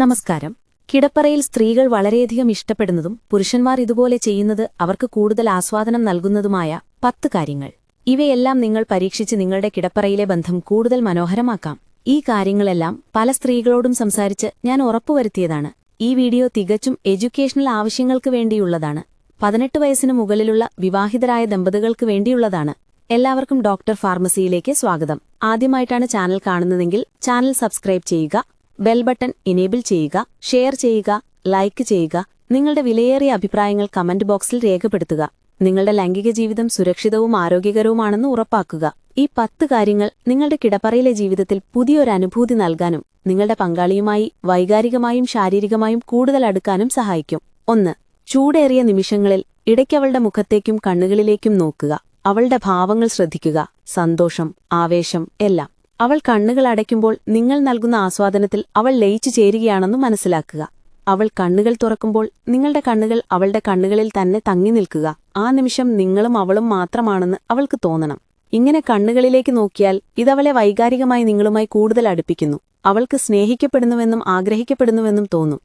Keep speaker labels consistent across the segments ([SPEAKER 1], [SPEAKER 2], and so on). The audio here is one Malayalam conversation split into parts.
[SPEAKER 1] നമസ്കാരം. കിടപ്പറയിൽ സ്ത്രീകൾ വളരെയധികം ഇഷ്ടപ്പെടുന്നതും പുരുഷന്മാർ ഇതുപോലെ ചെയ്യുന്നത് അവർക്ക് കൂടുതൽ ആസ്വാദനം നൽകുന്നതുമായ പത്ത് കാര്യങ്ങൾ. ഇവയെല്ലാം നിങ്ങൾ പരീക്ഷിച്ച് നിങ്ങളുടെ കിടപ്പറയിലെ ബന്ധം കൂടുതൽ മനോഹരമാക്കാം. ഈ കാര്യങ്ങളെല്ലാം പല സ്ത്രീകളോടും സംസാരിച്ച് ഞാൻ ഉറപ്പുവരുത്തിയതാണ്. ഈ വീഡിയോ തികച്ചും എഡ്യൂക്കേഷണൽ ആവശ്യങ്ങൾക്ക് വേണ്ടിയുള്ളതാണ്. പതിനെട്ട് വയസ്സിന് മുകളിലുള്ള വിവാഹിതരായ ദമ്പതികൾക്ക് വേണ്ടിയുള്ളതാണ്. എല്ലാവർക്കും ഡോക്ടർ ഫാർമസിയിലേക്ക് സ്വാഗതം. ആദ്യമായിട്ടാണ് ചാനൽ കാണുന്നതെങ്കിൽ ചാനൽ സബ്സ്ക്രൈബ് ചെയ്യുക ബെൽ ബട്ടൺ എനേബിൾ ചെയ്യുക ഷെയർ ചെയ്യുക ലൈക്ക് ചെയ്യുക നിങ്ങളുടെ വിലയേറിയ അഭിപ്രായങ്ങൾ കമന്റ് ബോക്സിൽ രേഖപ്പെടുത്തുക. നിങ്ങളുടെ ലൈംഗിക ജീവിതം സുരക്ഷിതവും ആരോഗ്യകരവുമാണെന്ന് ഉറപ്പാക്കുക. ഈ പത്ത് കാര്യങ്ങൾ നിങ്ങളുടെ കിടപ്പറയിലെ ജീവിതത്തിൽ പുതിയൊരു അനുഭൂതി നൽകാനും നിങ്ങളുടെ പങ്കാളിയുമായി വൈകാരികമായും ശാരീരികമായും കൂടുതൽ അടുക്കാനും സഹായിക്കും. ഒന്ന് ചൂടേറിയ നിമിഷങ്ങളിൽ ഇടയ്ക്കവളുടെ മുഖത്തേക്കും കണ്ണുകളിലേക്കും നോക്കുക. അവളുടെ ഭാവങ്ങൾ ശ്രദ്ധിക്കുക. സന്തോഷം ആവേശം എല്ലാം. അവൾ കണ്ണുകൾ അടയ്ക്കുമ്പോൾ നിങ്ങൾ നൽകുന്ന ആസ്വാദനത്തിൽ അവൾ ലയിച്ചു ചേരുകയാണെന്ന് മനസ്സിലാക്കുക. അവൾ കണ്ണുകൾ തുറക്കുമ്പോൾ നിങ്ങളുടെ കണ്ണുകൾ അവളുടെ കണ്ണുകളിൽ തന്നെ തങ്ങി നിൽക്കുക. ആ നിമിഷം നിങ്ങളും അവളും മാത്രമാണെന്ന് അവൾക്ക് തോന്നണം. ഇങ്ങനെ കണ്ണുകളിലേക്ക് നോക്കിയാൽ ഇതവളെ വൈകാരികമായി നിങ്ങളുമായി കൂടുതൽ അടുപ്പിക്കുന്നു. അവൾക്ക് സ്നേഹിക്കപ്പെടുന്നുവെന്നും ആഗ്രഹിക്കപ്പെടുന്നുവെന്നും തോന്നും.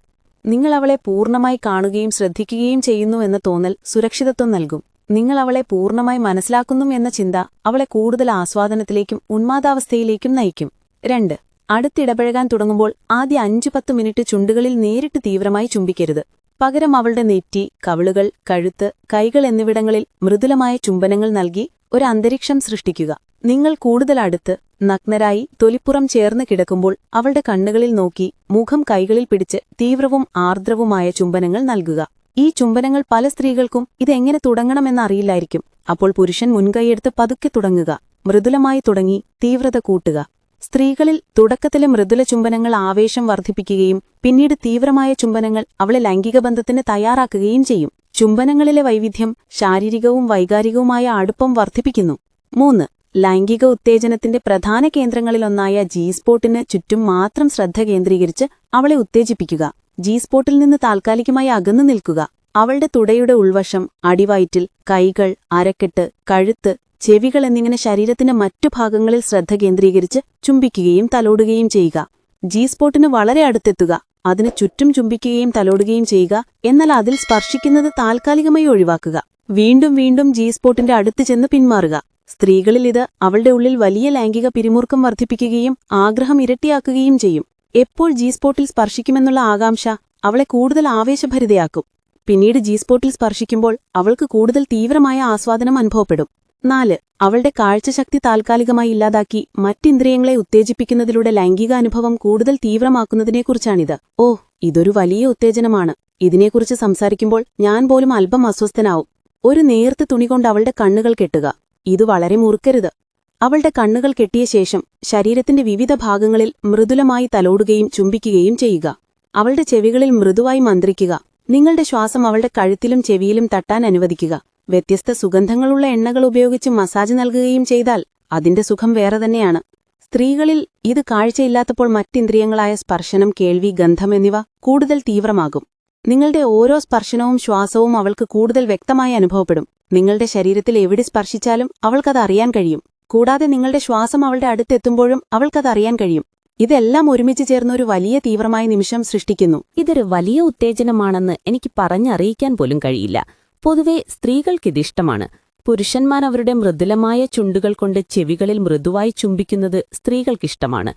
[SPEAKER 1] നിങ്ങളവളെ പൂർണമായി കാണുകയും ശ്രദ്ധിക്കുകയും ചെയ്യുന്നുവെന്ന തോന്നൽ സുരക്ഷിതത്വം നൽകും. നിങ്ങൾ അവളെ പൂർണമായി മനസ്സിലാക്കുന്നു എന്ന ചിന്ത അവളെ കൂടുതൽ ആസ്വാദനത്തിലേക്കും ഉന്മാദാവസ്ഥയിലേക്കും നയിക്കും. രണ്ട് അടുത്തിടപഴകാൻ തുടങ്ങുമ്പോൾ ആദ്യ അഞ്ചു പത്ത് മിനിറ്റ് ചുണ്ടുകളിൽ നേരിട്ട് തീവ്രമായി ചുംബിക്കരുത്. പകരം അവളുടെ നെറ്റി കവിളുകൾ കഴുത്ത് കൈകൾ എന്നിവിടങ്ങളിൽ മൃദുലമായ ചുംബനങ്ങൾ നൽകി ഒരു അന്തരീക്ഷം സൃഷ്ടിക്കുക. നിങ്ങൾ കൂടുതൽ അടുത്ത് നഗ്നരായി തൊലിപ്പുറം ചേർന്ന് കിടക്കുമ്പോൾ അവളുടെ കണ്ണുകളിൽ നോക്കി മുഖം കൈകളിൽ പിടിച്ച് തീവ്രവും ആർദ്രവുമായ ചുംബനങ്ങൾ നൽകുക. ഈ ചുംബനങ്ങൾ പല സ്ത്രീകൾക്കും ഇതെങ്ങനെ തുടങ്ങണമെന്നറിയില്ലായിരിക്കും. അപ്പോൾ പുരുഷൻ മുൻകൈയെടുത്ത് പതുക്കെ തുടങ്ങുക മൃദുലമായി തുടങ്ങി തീവ്രത കൂട്ടുക. സ്ത്രീകളിൽ തുടക്കത്തിലെ മൃദുല ചുംബനങ്ങൾ ആവേശം വർദ്ധിപ്പിക്കുകയും പിന്നീട് തീവ്രമായ ചുംബനങ്ങൾ അവളെ ലൈംഗിക ബന്ധത്തിന് തയ്യാറാക്കുകയും ചെയ്യും. ചുംബനങ്ങളിലെ വൈവിധ്യം ശാരീരികവും വൈകാരികവുമായ അടുപ്പം വർദ്ധിപ്പിക്കുന്നു. മൂന്ന് ലൈംഗിക ഉത്തേജനത്തിന്റെ പ്രധാന കേന്ദ്രങ്ങളിലൊന്നായ ജി സ്പോട്ടിന് ചുറ്റും മാത്രം ശ്രദ്ധ കേന്ദ്രീകരിച്ച് അവളെ ഉത്തേജിപ്പിക്കുക. ജി സ്പോട്ടിൽ നിന്ന് താൽക്കാലികമായി അകന്നു നിൽക്കുക. അവളുടെ തുടയുടെ ഉൾവശം അടിവയറ്റിൽ കൈകൾ അരക്കെട്ട് കഴുത്ത് ചെവികൾ എന്നിങ്ങനെ ശരീരത്തിന്റെ മറ്റു ഭാഗങ്ങളിൽ ശ്രദ്ധ കേന്ദ്രീകരിച്ച് ചുംബിക്കുകയും തലോടുകയും ചെയ്യുക. ജി സ്പോട്ടിന് വളരെ അടുത്തെത്തുക. അതിന് ചുറ്റും ചുംബിക്കുകയും തലോടുകയും ചെയ്യുക എന്നാൽ അതിൽ സ്പർശിക്കുന്നത് താൽക്കാലികമായി ഒഴിവാക്കുക. വീണ്ടും വീണ്ടും ജി സ്പോട്ടിന്റെ അടുത്ത് ചെന്ന് പിന്മാറുക. സ്ത്രീകളിൽ ഇത് അവളുടെ ഉള്ളിൽ വലിയ ലൈംഗിക പിരിമുറുക്കം വർദ്ധിപ്പിക്കുകയും ആഗ്രഹം ഇരട്ടിയാക്കുകയും ചെയ്യും. എപ്പോൾ ജി സ്പോട്ടിൽ സ്പർശിക്കുമെന്നുള്ള ആകാംക്ഷ അവളെ കൂടുതൽ ആവേശഭരിതയാക്കും. പിന്നീട് ജി സ്പോട്ടിൽ സ്പർശിക്കുമ്പോൾ അവൾക്ക് കൂടുതൽ തീവ്രമായ ആസ്വാദനം അനുഭവപ്പെടും. നാല് അവളുടെ കാഴ്ചശക്തി താൽക്കാലികമായി ഇല്ലാതാക്കി മറ്റിന്ദ്രിയങ്ങളെ ഉത്തേജിപ്പിക്കുന്നതിലൂടെ ലൈംഗിക അനുഭവം കൂടുതൽ തീവ്രമാക്കുന്നതിനെക്കുറിച്ചാണിത്. ഓ ഇതൊരു വലിയ ഉത്തേജനമാണ്. ഇതിനെക്കുറിച്ച് സംസാരിക്കുമ്പോൾ ഞാൻ പോലും അല്പം അസ്വസ്ഥനാവും. ഒരു നേർത്ത തുണികൊണ്ട് അവളുടെ കണ്ണുകൾ കെട്ടുക. ഇത് വളരെ മുറുക്കരുത്. അവളുടെ കണ്ണുകൾ കെട്ടിയ ശേഷം ശരീരത്തിന്റെ വിവിധ ഭാഗങ്ങളിൽ മൃദുലമായി തലോടുകയും ചുംബിക്കുകയും ചെയ്യുക. അവളുടെ ചെവികളിൽ മൃദുവായി മന്ത്രിക്കുക. നിങ്ങളുടെ ശ്വാസം അവളുടെ കഴുത്തിലും ചെവിയിലും തട്ടാൻ അനുവദിക്കുക. വ്യത്യസ്ത സുഗന്ധങ്ങളുള്ള എണ്ണകൾ ഉപയോഗിച്ച് മസാജ് നൽകുകയും ചെയ്താൽ അതിന്റെ സുഖം വേറെ തന്നെയാണ്. സ്ത്രീകളിൽ ഇത് കാഴ്ചയില്ലാത്തപ്പോൾ മറ്റിന്ദ്രിയങ്ങളായ സ്പർശനം കേൾവി ഗന്ധം എന്നിവ കൂടുതൽ തീവ്രമാകും. നിങ്ങളുടെ ഓരോ സ്പർശനവും ശ്വാസവും അവൾക്ക് കൂടുതൽ വ്യക്തമായി അനുഭവപ്പെടും. നിങ്ങളുടെ ശരീരത്തിൽ എവിടെ സ്പർശിച്ചാലും അവൾക്കത് അറിയാൻ കഴിയും. കൂടാതെ നിങ്ങളുടെ ശ്വാസം അവളുടെ അടുത്തെത്തുമ്പോഴും അവൾക്കത് അറിയാൻ കഴിയും. ഇതെല്ലാം ഒരുമിച്ച് ചേർന്ന ഒരു വലിയ തീവ്രമായ നിമിഷം സൃഷ്ടിക്കുന്നു.
[SPEAKER 2] ഇതൊരു വലിയ ഉത്തേജനമാണെന്ന് എനിക്ക് പറഞ്ഞറിയിക്കാൻ പോലും കഴിയില്ല. പൊതുവെ സ്ത്രീകൾക്കിതിഷ്ടമാണ്. പുരുഷന്മാർ അവരുടെ മൃദുലമായ ചുണ്ടുകൾ കൊണ്ട് ചെവികളിൽ മൃദുവായി ചുംബിക്കുന്നത് സ്ത്രീകൾക്കിഷ്ടമാണ്.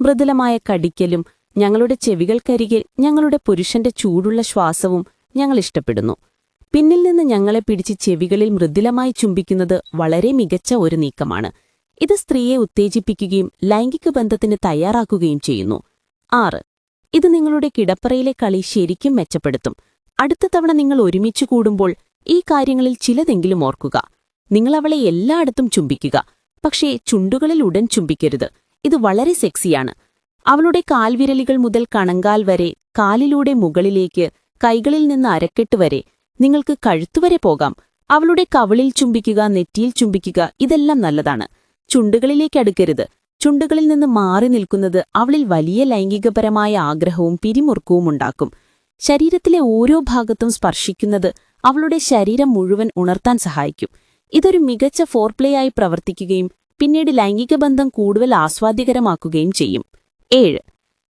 [SPEAKER 2] മൃദുലമായ കടിക്കലും ഞങ്ങളുടെ ചെവികൾക്കരികിൽ ഞങ്ങളുടെ പുരുഷന്റെ ചൂടുള്ള ശ്വാസവും ഞങ്ങൾ ഇഷ്ടപ്പെടുന്നു. പിന്നിൽ നിന്ന് ഞങ്ങളെ പിടിച്ച് ചെവികളിൽ മൃദുലമായി ചുംബിക്കുന്നത് വളരെ മികച്ച ഒരു നീക്കമാണ്. ഇത് സ്ത്രീയെ ഉത്തേജിപ്പിക്കുകയും ലൈംഗിക ബന്ധത്തിന് തയ്യാറാക്കുകയും ചെയ്യുന്നു. ആറ്. ഇത് നിങ്ങളുടെ കിടപ്പറയിലെ കളി ശരിക്കും മെച്ചപ്പെടുത്തും. അടുത്ത തവണ നിങ്ങൾ ഒരുമിച്ച് കൂടുമ്പോൾ ഈ കാര്യങ്ങളിൽ ചിലതെങ്കിലും ഓർക്കുക. നിങ്ങൾ അവളെ എല്ലായിടത്തും ചുംബിക്കുക. പക്ഷേ ചുണ്ടുകളിൽ ഉടൻ ചുംബിക്കരുത്. ഇത് വളരെ സെക്സിയാണ്. അവളുടെ കാൽവിരലുകൾ മുതൽ കണങ്കാൽ വരെ കാലിലൂടെ മുകളിലേക്ക് കൈകളിൽ നിന്ന് അരക്കെട്ട് വരെ നിങ്ങൾക്ക് കഴുത്തുവരെ പോകാം. അവളുടെ കവിളിൽ ചുംബിക്കുക നെറ്റിയിൽ ചുംബിക്കുക ഇതെല്ലാം നല്ലതാണ്. ചുണ്ടുകളിലേക്ക് അടുക്കരുത്. ചുണ്ടുകളിൽ നിന്ന് മാറി നിൽക്കുന്നത് അവളിൽ വലിയ ലൈംഗികപരമായ ആഗ്രഹവും പിരിമുറുക്കവും ഉണ്ടാക്കും. ശരീരത്തിലെ ഓരോ ഭാഗത്തും സ്പർശിക്കുന്നത് അവളുടെ ശരീരം മുഴുവൻ ഉണർത്താൻ സഹായിക്കും. ഇതൊരു മികച്ച ഫോർപ്ലേയായി പ്രവർത്തിക്കുകയും പിന്നീട് ലൈംഗിക ബന്ധം കൂടുതൽ ആസ്വാദ്യകരമാക്കുകയും ചെയ്യും. ഏഴ്.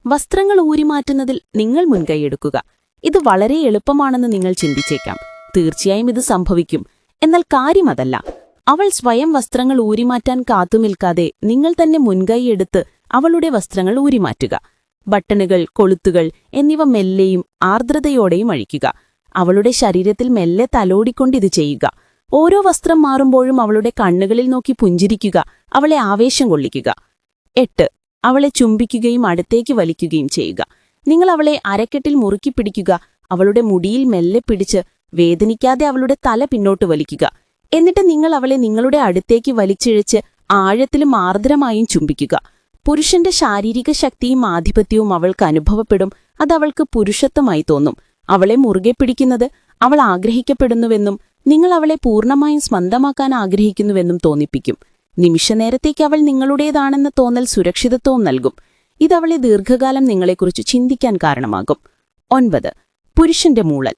[SPEAKER 2] വസ്ത്രങ്ങൾ ഊരിമാറ്റുന്നതിൽ നിങ്ങൾ മുൻകൈയെടുക്കുക. ഇത് വളരെ എളുപ്പമാണെന്ന് നിങ്ങൾ ചിന്തിച്ചേക്കാം. തീർച്ചയായും ഇത് സംഭവിക്കും. എന്നാൽ കാര്യം അതല്ല. അവൾ സ്വയം വസ്ത്രങ്ങൾ ഊരിമാറ്റാൻ കാത്തുനിൽക്കാതെ നിങ്ങൾ തന്നെ മുൻകൈയെടുത്ത് അവളുടെ വസ്ത്രങ്ങൾ ഊരിമാറ്റുക. ബട്ടണുകൾ കൊളുത്തുകൾ എന്നിവ മെല്ലെയും ആർദ്രതയോടെയും അഴിക്കുക. അവളുടെ ശരീരത്തിൽ മെല്ലെ തലോടിക്കൊണ്ടിത് ചെയ്യുക. ഓരോ വസ്ത്രം മാറുമ്പോഴും അവളുടെ കണ്ണുകളിൽ നോക്കി പുഞ്ചിരിക്കുക. അവളെ ആവേശം കൊള്ളിക്കുക. എട്ട്. അവളെ ചുംബിക്കുകയും അടുത്തേക്ക് വലിക്കുകയും ചെയ്യുക. നിങ്ങൾ അവളെ അരക്കെട്ടിൽ മുറുക്കി പിടിക്കുക. അവളുടെ മുടിയിൽ മെല്ലെ പിടിച്ച് വേദനിക്കാതെ അവളുടെ തല പിന്നോട്ട് വലിക്കുക. എന്നിട്ട് നിങ്ങൾ അവളെ നിങ്ങളുടെ അടുത്തേക്ക് വലിച്ചിഴച്ച് ആഴത്തിലും ആർദ്രമായും ചുംബിക്കുക. പുരുഷന്റെ ശാരീരിക ശക്തിയും ആധിപത്യവും അവൾക്ക് അനുഭവപ്പെടും. അത് അവൾക്ക് പുരുഷത്വമായി തോന്നും. അവളെ മുറുകെ പിടിക്കുന്നത് അവൾ ആഗ്രഹിക്കപ്പെടുന്നുവെന്നും നിങ്ങൾ അവളെ പൂർണമായും സ്വന്തമാക്കാൻ ആഗ്രഹിക്കുന്നുവെന്നും തോന്നിപ്പിക്കും. നിമിഷനേരത്തേക്ക് അവൾ നിങ്ങളുടേതാണെന്ന തോന്നൽ സുരക്ഷിതത്വവും നൽകും. ഇതവളെ ദീർഘകാലം നിങ്ങളെക്കുറിച്ച് ചിന്തിക്കാൻ കാരണമാകും. ഒൻപത്. പുരുഷന്റെ മൂളൽ.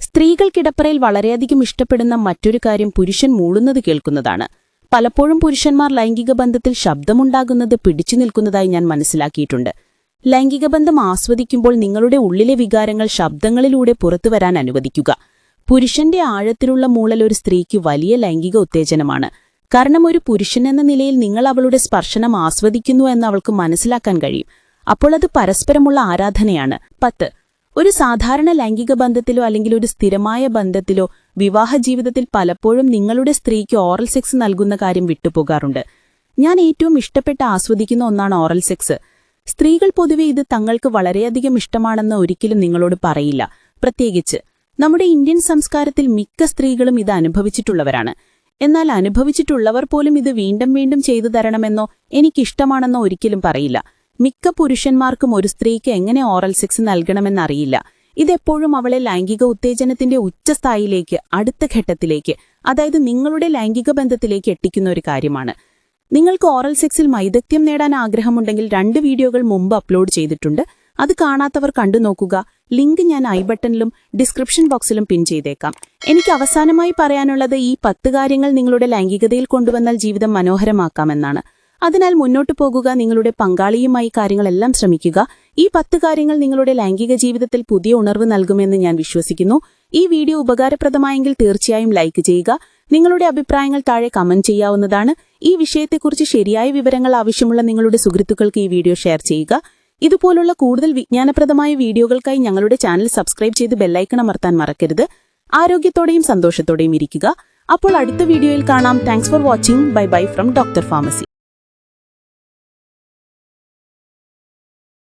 [SPEAKER 2] സ്ത്രീകൾ കിടപ്പറയിൽ വളരെയധികം ഇഷ്ടപ്പെടുന്ന മറ്റൊരു കാര്യം പുരുഷൻ മൂളുന്നത് കേൾക്കുന്നതാണ്. പലപ്പോഴും പുരുഷന്മാർ ലൈംഗിക ബന്ധത്തിൽ ശബ്ദമുണ്ടാകുന്നത് പിടിച്ചു നിൽക്കുന്നതായി ഞാൻ മനസ്സിലാക്കിയിട്ടുണ്ട്. ലൈംഗിക ബന്ധം ആസ്വദിക്കുമ്പോൾ നിങ്ങളുടെ ഉള്ളിലെ വികാരങ്ങൾ ശബ്ദങ്ങളിലൂടെ പുറത്തു വരാൻ അനുവദിക്കുക. പുരുഷന്റെ ആഴത്തിലുള്ള മൂളൽ ഒരു സ്ത്രീക്ക് വലിയ ലൈംഗിക ഉത്തേജനമാണ്. കാരണം ഒരു പുരുഷൻ എന്ന നിലയിൽ നിങ്ങൾ അവളുടെ സ്പർശനം ആസ്വദിക്കുന്നു എന്ന് അവൾക്ക് മനസ്സിലാക്കാൻ കഴിയും. അപ്പോൾ അത് പരസ്പരമുള്ള ആരാധനയാണ്. പത്ത്. ഒരു സാധാരണ ലൈംഗിക ബന്ധത്തിലോ അല്ലെങ്കിൽ ഒരു സ്ഥിരമായ ബന്ധത്തിലോ വിവാഹ ജീവിതത്തിൽ പലപ്പോഴും നിങ്ങളുടെ സ്ത്രീക്ക് ഓറൽ സെക്സ് നൽകുന്ന കാര്യം വിട്ടുപോകാറുണ്ട്. ഞാൻ ഏറ്റവും ഇഷ്ടപ്പെട്ട് ആസ്വദിക്കുന്ന ഒന്നാണ് ഓറൽ സെക്സ്. സ്ത്രീകൾ പൊതുവെ ഇത് തങ്ങൾക്ക് വളരെയധികം ഇഷ്ടമാണെന്ന് ഒരിക്കലും നിങ്ങളോട് പറയില്ല. പ്രത്യേകിച്ച് നമ്മുടെ ഇന്ത്യൻ സംസ്കാരത്തിൽ മിക്ക സ്ത്രീകളും ഇത് അനുഭവിച്ചിട്ടുള്ളവരാണ്. എന്നാൽ അനുഭവിച്ചിട്ടുള്ളവർ പോലും ഇത് വീണ്ടും വീണ്ടും ചെയ്തു തരണമെന്നോ എനിക്കിഷ്ടമാണെന്നോ ഒരിക്കലും പറയില്ല. മിക്ക പുരുഷന്മാർക്കും ഒരു സ്ത്രീക്ക് എങ്ങനെ ഓറൽ സെക്സ് നൽകണമെന്നറിയില്ല. ഇതെപ്പോഴും അവളെ ലൈംഗിക ഉത്തേജനത്തിന്റെ ഉച്ചസ്ഥായിലേക്ക് അടുത്ത ഘട്ടത്തിലേക്ക് അതായത് നിങ്ങളുടെ ലൈംഗിക ബന്ധത്തിലേക്ക് എട്ടിക്കുന്ന ഒരു കാര്യമാണ്. നിങ്ങൾക്ക് ഓറൽ സെക്സിൽ മൈദഗ്ധ്യം നേടാൻ ആഗ്രഹമുണ്ടെങ്കിൽ രണ്ട് വീഡിയോകൾ മുമ്പ് അപ്ലോഡ് ചെയ്തിട്ടുണ്ട്. അത് കാണാത്തവർ കണ്ടു നോക്കുക. ലിങ്ക് ഞാൻ ഐ ബട്ടണിലും ഡിസ്ക്രിപ്ഷൻ ബോക്സിലും പിൻ ചെയ്തേക്കാം. എനിക്ക് അവസാനമായി പറയാനുള്ളത് ഈ പത്ത് കാര്യങ്ങൾ നിങ്ങളുടെ ലൈംഗികതയിൽ കൊണ്ടുവന്നാൽ ജീവിതം മനോഹരമാക്കാമെന്നാണ്. അതിനാൽ മുന്നോട്ടു പോകുക നിങ്ങളുടെ പങ്കാളിയുമായി കാര്യങ്ങളെല്ലാം ശ്രമിക്കുക. ഈ പത്ത് കാര്യങ്ങൾ നിങ്ങളുടെ ലൈംഗിക ജീവിതത്തിൽ പുതിയ ഉണർവ് നൽകുമെന്ന് ഞാൻ വിശ്വസിക്കുന്നു. ഈ വീഡിയോ ഉപകാരപ്രദമായെങ്കിൽ തീർച്ചയായും ലൈക്ക് ചെയ്യുക. നിങ്ങളുടെ അഭിപ്രായങ്ങൾ താഴെ കമന്റ് ചെയ്യാവുന്നതാണ്. ഈ വിഷയത്തെക്കുറിച്ച് ശരിയായ വിവരങ്ങൾ ആവശ്യമുള്ള നിങ്ങളുടെ സുഹൃത്തുക്കൾക്ക് ഈ വീഡിയോ ഷെയർ ചെയ്യുക. ഇതുപോലുള്ള കൂടുതൽ വിജ്ഞാനപ്രദമായ വീഡിയോകൾക്കായി ഞങ്ങളുടെ ചാനൽ സബ്സ്ക്രൈബ് ചെയ്ത് ബെല്ലൈക്കൺ അമർത്താൻ മറക്കരുത്. ആരോഗ്യത്തോടെയും സന്തോഷത്തോടെയും ഇരിക്കുക. അപ്പോൾ അടുത്ത വീഡിയോയിൽ കാണാം. Thanks for watching bye bye from doctor pharmacy